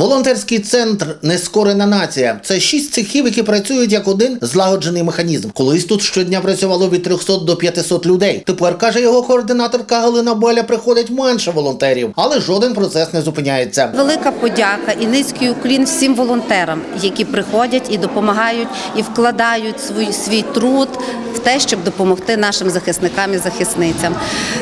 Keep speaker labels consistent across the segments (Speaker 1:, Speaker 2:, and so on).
Speaker 1: Волонтерський центр Нескорена нація це шість цехів, які працюють як один злагоджений механізм. Колись тут щодня працювало від 300 до 500 людей. Тепер каже його координаторка Галина Боля, приходить менше волонтерів, але жоден процес не зупиняється.
Speaker 2: Велика подяка і низький уклін всім волонтерам, які приходять і допомагають, і вкладають свій, свій труд в те, щоб допомогти нашим захисникам і захисницям.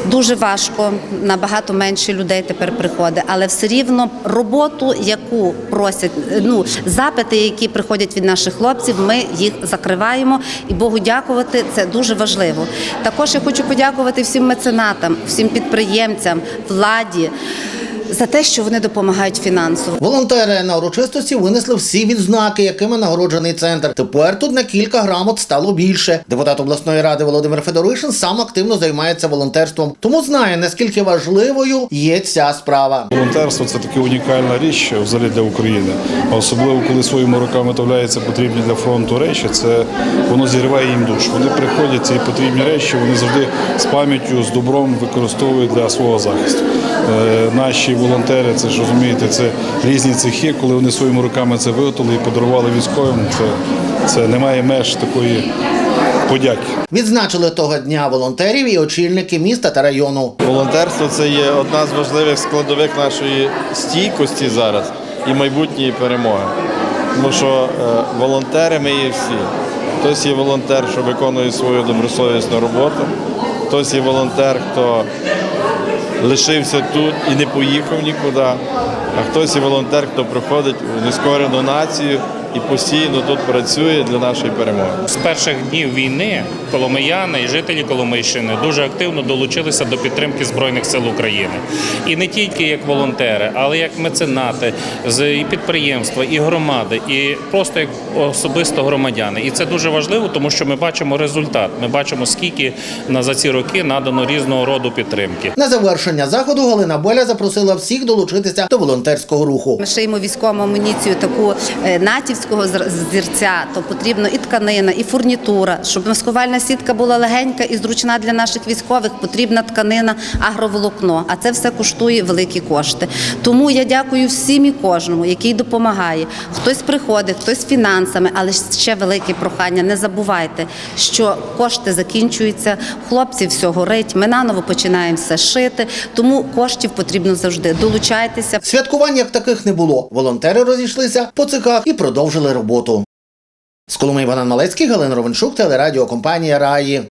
Speaker 2: Дуже важко, набагато менше людей тепер приходить, але все рівно роботу, яку просять, ну запити, які приходять від наших хлопців, ми їх закриваємо. І Богу дякувати, це дуже важливо. Також я хочу подякувати всім меценатам, всім підприємцям, владі за те, що вони допомагають фінансово.
Speaker 1: Волонтери на урочистості винесли всі відзнаки, якими нагороджений центр. Тепер тут на кілька грамот стало більше. Депутат обласної ради Володимир Федоришин сам активно займається волонтерством, тому знає наскільки важливою є ця справа.
Speaker 3: Волонтерство це така унікальна річ взагалі для України. Особливо коли своїми руками виготовляються потрібні для фронту речі, це воно зігріває їм душу. Вони приходять ці потрібні речі, вони завжди з пам'яттю, з добром використовують для свого захисту. Е, наші волонтери, це ж розумієте, це різні цехи, коли вони своїми руками це виготовили і подарували військовим. Це, це немає меж такої подяки.
Speaker 1: Відзначили того дня волонтерів і очільники міста та району.
Speaker 4: Волонтерство це є одна з важливих складових нашої стійкості зараз і майбутньої перемоги. Тому що е, волонтери ми є всі. Хтось є волонтер, що виконує свою добросовісну роботу, хтось є волонтер, хто лишився тут і не поїхав нікуди, а хтось і волонтер, хто приходить в нескорену націю і постійно тут працює для нашої перемоги.
Speaker 5: З перших днів війни коломияни і жителі Коломийщини дуже активно долучилися до підтримки Збройних сил України. І не тільки як волонтери, але як меценати з і підприємства, і громади, і просто як особисто громадяни. І це дуже важливо, тому що ми бачимо результат. Ми бачимо, скільки на за ці роки надано різного роду підтримки.
Speaker 1: На завершення заходу Галина Боля запросила всіх долучитися до волонтерського руху.
Speaker 2: Ми шиємо військову амуніцію таку е, натівського зірця, то потрібно і тканина, і фурнітура, щоб маскувальна сітка була легенька і зручна для наших військових. Потрібна тканина, агроволокно. А це все коштує великі кошти. Тому я дякую всім і кожному, який допомагає. Хтось приходить, хтось фінансами, але ще велике прохання. Не забувайте, що кошти закінчуються, хлопців все горить. Ми наново починаємо все шити. Тому коштів потрібно завжди. Долучайтеся.
Speaker 1: Святкувань як таких не було. Волонтери розійшлися по цехах і продовжили роботу. З Коломи Іван Малецький, Галина Ровеншук, телерадіокомпанія Раї.